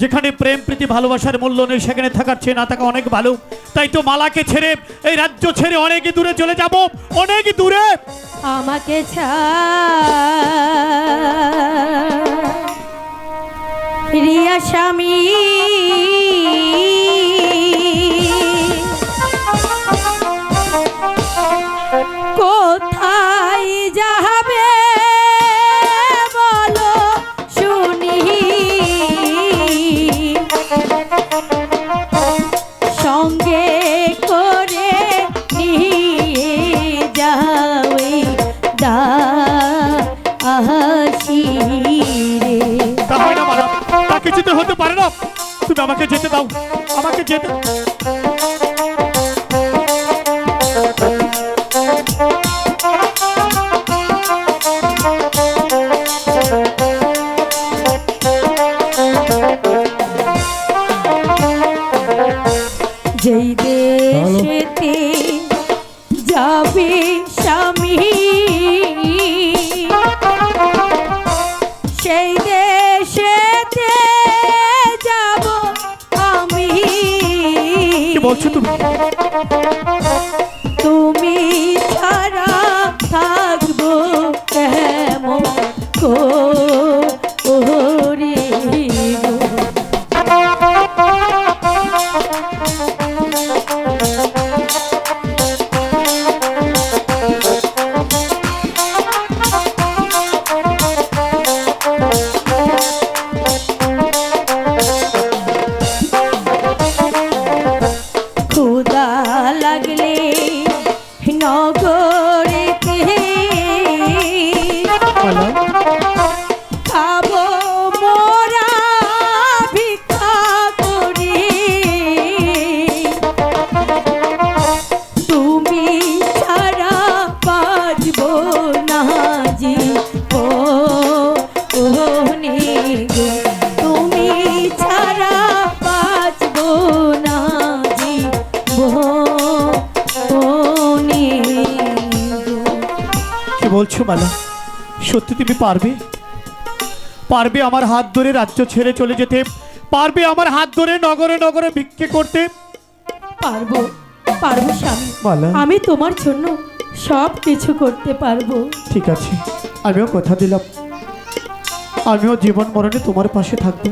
যেখানে প্রেম, প্রীতি, ভালোবাসার মূল্য নেই, সেখানে থাকার চেয়ে না থাকা অনেক ভালো। তাই তো মালাকে ছেড়ে এই রাজ্য ছেড়ে অনেক দূরে চলে যাব, অনেক দূরে। আমাকে রিয়া স্বামী তুমি আমাকে যেতে দাও আমাকে যেতে কি বলছো তুমি? তুমি ছাড়া থাকব কেমন বলছো মালা সত্যি তুমি পারবে? পারবে আমার হাত ধরে রাজ্য ছেড়ে চলে যেতে। পারবে আমার হাত ধরে নগরে নগরে ভিক্ষে করতে। পারব পারব স্বামী। মালা আমি তোমার জন্য সব কিছু করতে পারব। ঠিক আছে আমিও কথা দিলাম। আমিও জীবন মরণে তোমার পাশে থাকব।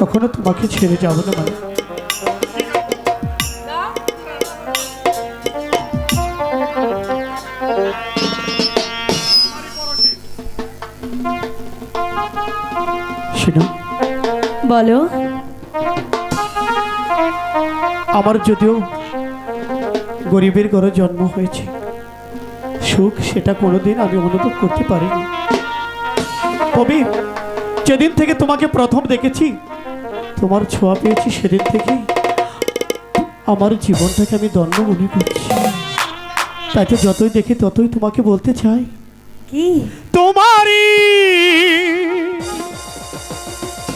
কখনো তোমাকে ছেড়ে যাব না মানে বলো। আমার যদিও গরিবের ঘরে জন্ম হয়েছে সুখ সেটা কোনোদিন আমি অনুভব করতে পারিনি। তবে যেদিন থেকে তোমাকে প্রথম দেখেছি তোমার ছোঁয়া পেয়েছি সেদিন থেকে আমার জীবনটাকে আমি দণ্ড মনে করছি। তাকে যতই দেখি ততই তোমাকে বলতে চাই। কি? তোমারই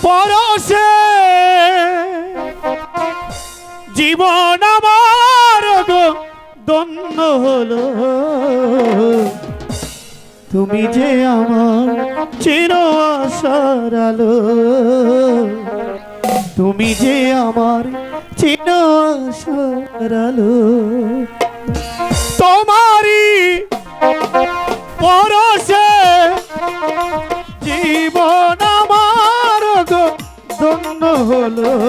পরশে। জীবন আমার দন্য হলো। তুমি যে আমার চির আশার আলো, তুমি যে আমার চির আশার আলো। তোমারই পরশে ধন্য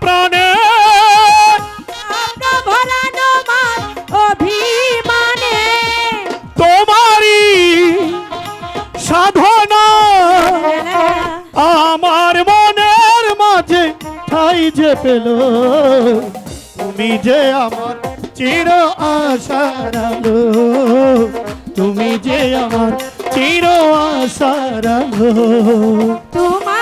প্রাণে। অভিমানে। তোমারি সাধনা আমার মনের মাঝে ঠাই যে পেল। তুমি যে আমার চির আশার তুমি যে আমার চির আশার তোমার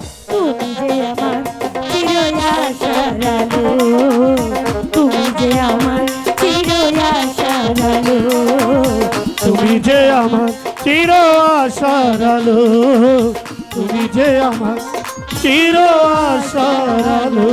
আমার চির আসারালো তুমি যে আমার চির আসারালো